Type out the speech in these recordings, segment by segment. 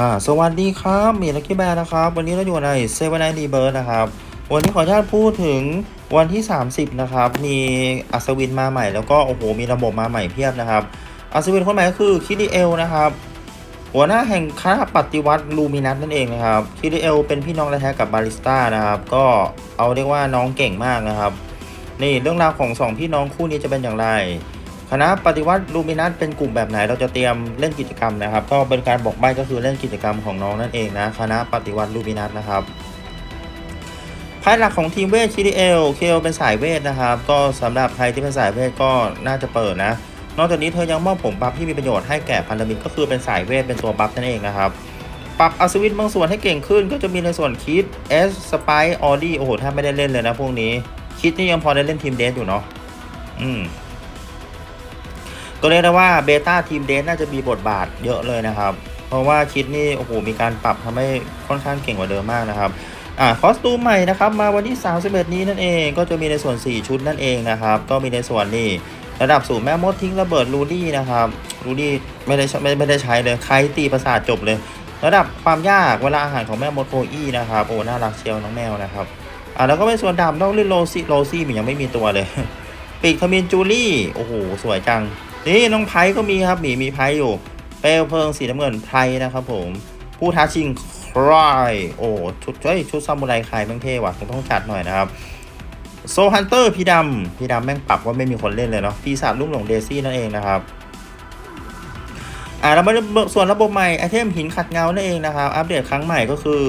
อ่าสวัสดีครับมีลักกี้แบร์นะครับ วันนี้เราอยู่ในเซเว่นไนดีเบิร์ดนะครับ วันนี้ขออนุญาตพูดถึงวันที่ 30 นะครับ มีอัศวินมาใหม่แล้วก็โอ้โหมีระบบมาใหม่เพียบนะครับ อัศวินคนใหม่ก็คือคิริเอลนะครับ หัวหน้าแห่งคณะปฏิวัติลูมินัสนั่นเองนะครับคิริเอลเป็นพี่น้องแท้ๆกับบาริสต้านะครับ ก็เอาเรียกว่าน้องเก่งมากนะครับ นี่เรื่องราวของสองพี่น้องคู่นี้จะเป็นอย่างไร คณะปฏิวัติลูมินัสเป็นกลุ่มแบบไหนเราจะเตรียมเล่นกิจกรรมนะครับ ก็เป็นการบอกใบ้ก็คือเล่นกิจกรรมของน้องนั่นเองนะคณะปฏิวัติลูมินัสนะครับภายหลักของทีมเวท KDL เอลเคลเป็นสายเวทนะครับ ก็สำหรับใครที่เป็นสายเวทก็น่าจะเปิดนะ นอกจากนี้เธอยังมอบผมบัฟที่มีประโยชน์ให้แก่พันธมิตรก็คือเป็นสายเวทเป็นตัวบัฟนั่นเองนะครับปรับอัศวินบางส่วนให้เก่งขึ้นก็จะมีในส่วนคิดเอสสไปออดี้โอ้โหถ้าไม่ได้เล่นเลยนะพวกนี้คิดนี่ยังพอได้เล่นทีมเดสอยู่เนาะอืม ก็เรียกได้ว่าเบต้าทีมเดนน่าจะมีบทบาทเยอะเลยนะครับ เพราะว่าคิดนี่โอ้โหมีการปรับทำให้ค่อนข้างเก่งกว่าเดิมมากนะครับอ่าคอสตูมใหม่นะครับมาวันที่ 31 นี้นั่นเองก็จะมีในส่วน 4 ชุดนั่นเองนะครับก็มีในส่วนนี่ระดับสูงแม่มดทิ้งระเบิดรูดี้นะครับรูดี้ไม่ได้ไม่ไม่ได้ใช้เลยใครตีประสาทจบเลย ระดับความยากเวลาอาหารของแม่มดโคอี้นะครับโอ้น่ารักเชียวน้องแมวนะครับอ่าแล้วก็เป็นส่วนดาบนอกลื่นโรซี่โรซี่มันยังไม่มีตัวเลย ปีกทมินจูลี่โอ้โหสวยจัง นี่น้องไพก็มีครับหมีมีไพอยู่ เปลวเพลิงสีน้ำเงินไพนะครับผม ผู้ท้าชิงครายโอ้ชุดเฮ้ยชุดซามูไรใครแม่งเท่ว่ะคงต้องจัดหน่อยนะครับโซฮันเตอร์พี่ดำพี่ดำแม่งปรับว่าไม่มีคนเล่นเลยเนาะปีศาจลุ่มหลงเดซี่นั่นเองนะครับอ่าเรามาส่วนระบบใหม่ไอเทมหินขัดเงานั่นเองนะครับอัปเดตครั้งใหม่ก็คือ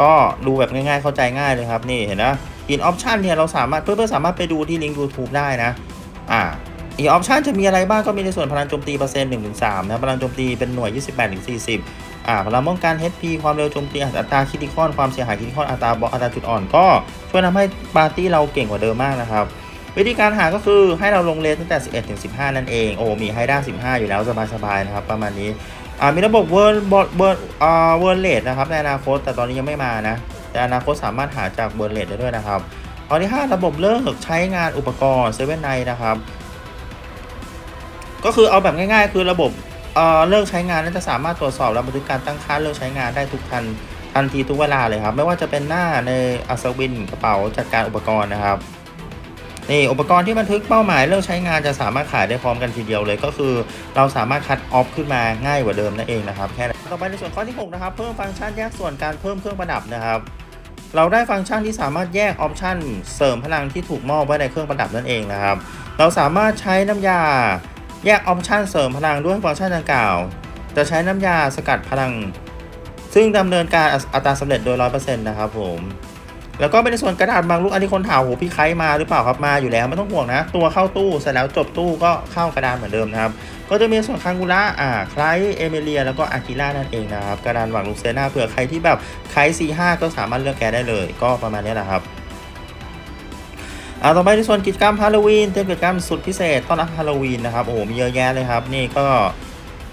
ก็ดูแบบง่ายๆเข้าใจง่ายเลยครับนี่เห็นนะหินออปชันเนี่ยเราสามารถเพื่อนๆสามารถไปดูที่ลิงก์ YouTube ได้นะ อ่า อีกออปชันจะมีอะไรบ้างก็มีในส่วนพลังโจมตีเปอร์เซ็นต์หนึ่งถึงสามนะพลังโจมตีเป็นหน่วย28ถึง40อ่าพลังป้องกัน HP ความเร็วโจมตีอัตราคิติคอน ความเสียหายคิติคอนอัตราบล็อกอัตราจุดอ่อนก็ช่วยทำให้ปาร์ตี้เราเก่งกว่าเดิมมากนะครับวิธีการหาก็คือให้เราลงเลนตั้งแต่ 11ถึง15 นั่นเอง โอ้ มีไฮด้า15 อยู่แล้วสบายๆนะครับ ประมาณนี้ อ่า มีระบบเวิร์นบเวิร์อ่าเวิร์เลดนะครับในอนาคต แต่ตอนนี้ยังไม่มานะ แต่อนาคตสามารถหาจากเวิร์นเลดได้ด้วยนะครับข้อที่ 5 ระบบเลิกใช้งานอุปกรณ์เซเว่นไนนะครับ ก็คือเอาแบบง่ายๆ คือระบบเอ่อเลิกใช้งานนั้นจะสามารถตรวจสอบและบันทึกการตั้งค่าเลิกใช้งานได้ทุกทันทันทีทุกเวลาเลยครับ ไม่ว่าจะเป็นหน้าในอัศวินกระเป๋าจัดการอุปกรณ์นะครับนี่อุปกรณ์ที่บันทึกเป้าหมายเลิกใช้งานจะสามารถขายได้พร้อมกันทีเดียวเลย ก็คือเราสามารถคัดออฟขึ้นมาง่ายกว่าเดิมนั่นเองนะครับแค่นั้นต่อไปในส่วนข้อที่6นะครับเพิ่มฟังก์ชันแยกส่วนการเพิ่มเครื่องประดับนะครับเราได้ฟังก์ชันที่สามารถแยกออปชันเสริมพลังที่ถูกมอบไว้ในเครื่องประดับนั่นเองนะครับ เราสามารถใช้น้ำยา แยกออปชันเสริมพลังด้วยฟังก์ชันดังกล่าว จะใช้น้ำยาสกัดพลัง ซึ่งดำเนินการอัตราสำเร็จโดย 100%นะครับผม แล้วก็เป็นในส่วนกระดาษบางลูกอันนี้คนถามโหพี่ไคล้มาหรือเปล่าครับมาอยู่แล้วไม่ต้องห่วงนะ ตัวเข้าตู้เสร็จแล้วจบตู้ก็เข้ากระดานเหมือนเดิมนะครับ ก็จะมีส่วนคังกุระอ่าไคลเอเมเลีย แล้วก็อากิล่านั่นเองนะครับกระดานหวังลูกเซน่าเผื่อใครที่แบบไคล้ C5 ก็สามารถเลือกแกได้เลย ก็ประมาณนี้แหละครับ อ่าต่อไปในส่วนกิจกรรมฮาโลวีนเตรียมกิจกรรมสุดพิเศษต้อนรับฮาโลวีนนะครับ โอ้โห มีเยอะแยะเลยครับ นี่ก็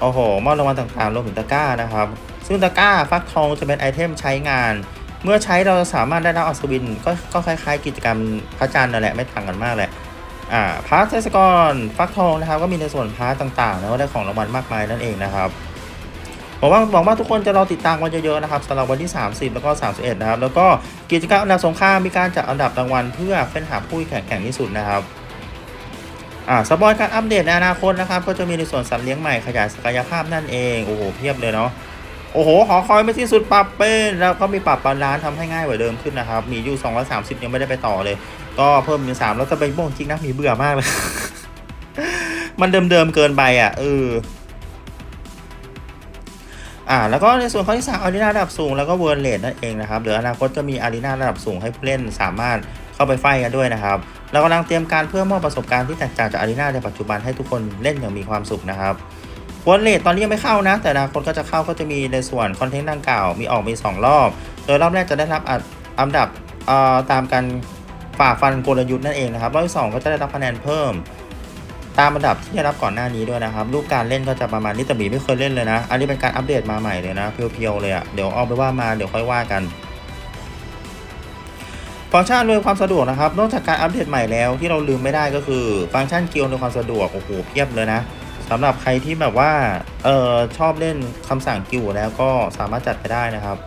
โอ้โห มอบรางวัลต่างๆ รวมถึงตะกร้านะครับ ซึ่งตะกร้าฟักทองจะเป็นไอเทมใช้งาน เมื่อใช้เราจะสามารถได้รับอัศวิน ก็ก็คล้ายๆ กิจกรรมพระจันทร์นั่นแหละ ไม่ต่างกันมากแหละ อ่า พาร์ทเทศกรฟักทองนะครับ ก็มีในส่วนพาร์ทต่างๆ แล้วก็ได้ของรางวัลมากมายนั่นเองนะครับ บอกว่าบอกว่าทุกคนจะรอติดตามกันเยอะๆนะครับสำหรับวันที่ 30 แล้วก็ 31 นะครับ แล้วก็กิจกรรมอันดับสงครามมีการจัดอันดับรางวัลเพื่อเฟ้นหาผู้แข่งแกร่งที่สุดนะครับอ่าสปอยการอัปเดตในอนาคตนะครับ ก็จะมีในส่วนสัตว์เลี้ยงใหม่ขยายศักยภาพนั่นเอง โอ้โหเพียบเลยเนาะโอ้โหหอคอยไม่ที่สุดปรับเป็นแล้วก็มีปรับบาลานซ์ทำให้ง่ายกว่าเดิมขึ้นนะครับ มีอยู่ 230 ยังไม่ได้ไปต่อเลย ก็เพิ่มเป็น3แล้วจะไปโบ้งจริงนะมีเบื่อมากเลย มันเดิมๆเกินไปอะเออ อ่าแล้วก็ในส่วนข้อที่สามอารีนาระดับสูงแล้วก็เวิร์ลเลดนั่นเองนะครับเดี๋ยวอนาคตจะมีอารีนาระดับสูงให้ผู้เล่นสามารถเข้าไปไฟกันด้วยนะครับเรากำลังเตรียมการเพื่อมอบประสบการณ์ที่แตกต่างจากอารีนาในปัจจุบันให้ทุกคนเล่นอย่างมีความสุขนะครับเวิร์ลเลดตอนนี้ยังไม่เข้านะ แต่อนาคตก็จะเข้าก็จะมีในส่วนคอนเทนต์ดังกล่าว มีออกมีสองรอบ โดยรอบแรกจะได้รับอันอันดับตามการฝ่าฟันกลยุทธ์นั่นเองนะครับ รอบที่สองก็จะได้รับคะแนนเพิ่ม ตามระดับที่ได้รับก่อนหน้านี้ด้วยนะครับรูปการเล่นก็จะประมาณนี้แต่บีไม่เคยเล่นเลยนะ อันนี้เป็นการอัปเดตมาใหม่เลยนะเพียวๆเลยอะ่ะเดี๋ยวเอาไปว่ามาเดี๋ยวค่อยว่ากันฟังก์ชันอำนวยความสะดวกนะครับ นอกจากการอัปเดตใหม่แล้วที่เราลืมไม่ได้ก็คือ ฟังก์ชันเกียวในวยความสะดวกโอ้โหเพียบเลยนะสำหรับใครที่แบบว่าเออชอบเล่นคำสั่งกิวแล้วก็สามารถจัดไปได้นะครับ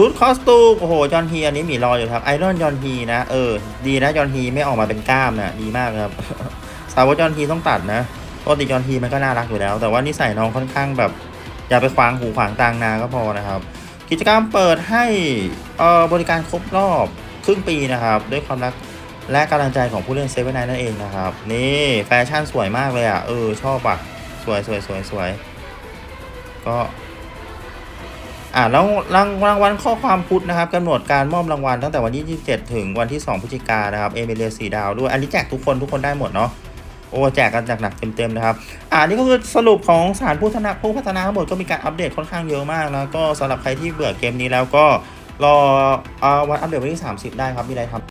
ชุดคอสตูมโอ้โหจอห์นฮีอันนี้มีรออยู่ครับไอรอนจอห์นฮีนะเออดีนะจอห์นฮีไม่ออกมาเป็นกล้ามนะดีมากครับสาวจอห์นฮีต้องตัดนะปกติจอห์นฮีมันก็น่ารักอยู่แล้ว แต่ว่านิสัยน้องค่อนข้างแบบ อย่าไปขวางหูขวางตางนาก็พอนะครับ กิจกรรมเปิดให้เอ่อบริการครบรอบครึ่งปีนะครับ ด้วยความรักและกำลังใจของผู้เล่นเซเว่นไนนั่นเองนะครับ นี่แฟชั่นสวยมากเลยอะเออชอบอะสวยสวยสวยสวยก็ อ่าแล้วรางรางวัลข้อความพุทธนะครับกำหนดการมอบรางวัลตั้งแต่วันที่ 27 ถึงวันที่ 2พฤศจิกายนนะครับเอเมเลียสีดาวด้วยอันนี้แจกทุกคนทุกคนได้หมดเนาะโอ้แจกกันจากหนักเต็มๆนะครับ อ่านี่ก็คือสรุปของสารผู้พัฒนาผู้พัฒนาทั้งหมดก็มีการอัปเดตค่อนข้างเยอะมากนะก็สำหรับใครที่เบื่อเกมนี้แล้วก็รออวันอัปเดตวันที่ 30 ได้ครับมีอะไรทำ